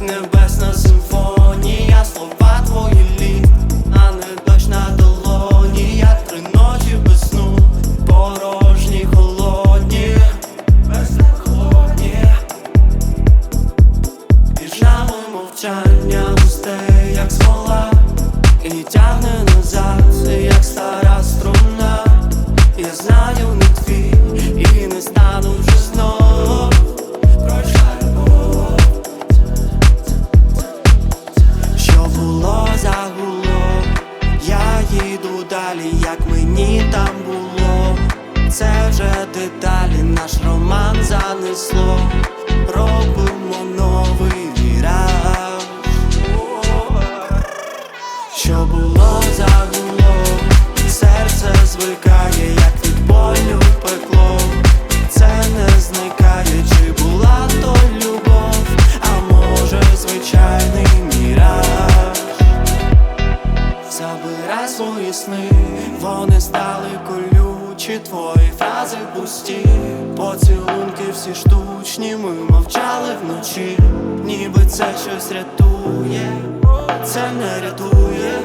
Небесна симфонія, слова твої літ, а не дощ долоні, я три без сну, порожні, холодні, безхолодні, і жалу мовчання і тягне назад, як стара струна. Я знаю не твій і не стану вже знов любов Що було загуло, я їду далі, як мені там було. Це вже деталі, наш роман занесло. Що було загуло, серце звикає, як від болю пекло. Це не зникає, чи була то любов, а може звичайний міраж. Забирай свої сни, вони стали колючі, твої фрази пусті, поцілунки всі штучні, ми мовчали вночі, ніби це щось рятує, це не рятує.